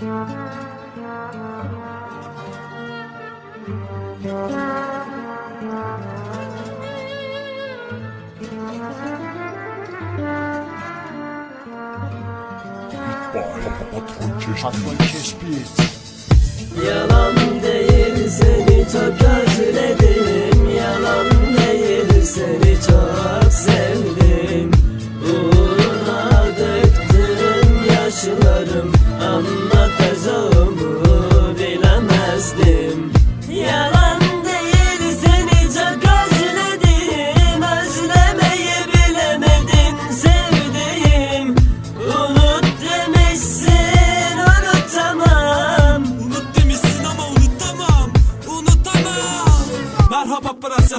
Patron Yalan değil seni çok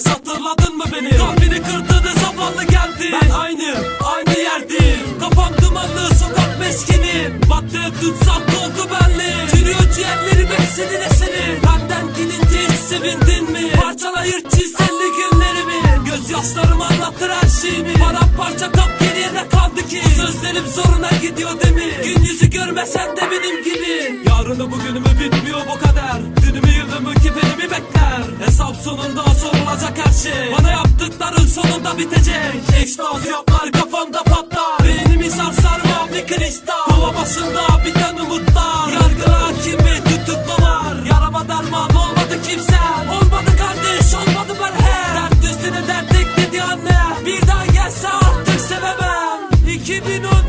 Prenses hatırladın mı beni? Kalbini kırdığını zamanlı geldi. Ben aynı aynı yerdim Kafam dumanlı sokak meskinim Maddeye tutsak doldu benli. Çürüyor ciğerlerim hepsinin eseri Benden gidince hiç sevindin mi? Parçala yırt çizselli günlerimi. Gözyaşlarım anlatır her şeyimi. Paramparça kap geriye ne kaldı ki? Bu sözlerim zoruna gidiyor değil Gün yüzü görmesen de benim gibi. Yarını bugünümü bitmiyor bu kader Dünümü yılımı kefenimi bekler. Hesap sonunda Bana sonunda bitecek. Ekstaz yaplar kafamda patlar. Beynimi sarsar mavi kristal. Kova başında biten umutlar. Yargılar hakimi tutuklular Yarama derman olmadı kimse Olmadı kardeş olmadı ben he Dert üstüne dert ekledi anne. Bir daha gelse artık sevemem. 2014